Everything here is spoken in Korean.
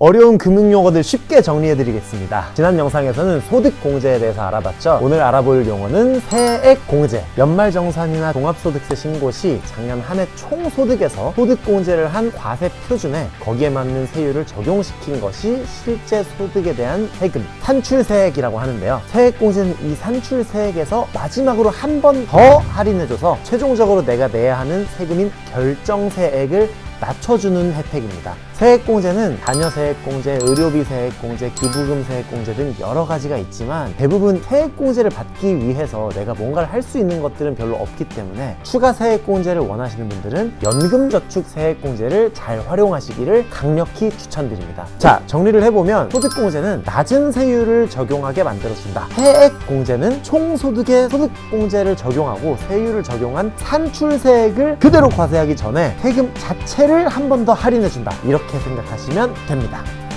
어려운 금융 용어들 쉽게 정리해 드리겠습니다. 지난 영상에서는 소득 공제에 대해서 알아봤죠. 오늘 알아볼 용어는 세액 공제. 연말정산이나 종합소득세 신고 시 작년 한 해 총 소득에서 소득 공제를 한 과세 표준에 거기에 맞는 세율을 적용시킨 것이 실제 소득에 대한 세금, 산출세액이라고 하는데요. 세액 공제는 이 산출세액에서 마지막으로 한 번 더 할인해줘서 최종적으로 내가 내야 하는 세금인 결정세액을 낮춰주는 혜택입니다. 세액공제는 자녀 세액공제, 의료비 세액공제, 기부금 세액공제 등 여러 가지가 있지만 대부분 세액공제를 받기 위해서 내가 뭔가를 할 수 있는 것들은 별로 없기 때문에 추가 세액공제를 원하시는 분들은 연금저축 세액공제를 잘 활용하시기를 강력히 추천드립니다. 자, 정리를 해보면 소득공제는 낮은 세율을 적용하게 만들어준다. 세액공제는 총소득에 소득공제를 적용하고 세율을 적용한 산출세액을 그대로 과세하기 전에 세금 자체를 한 번 더 할인해준다. 이렇게 생각하시면 됩니다.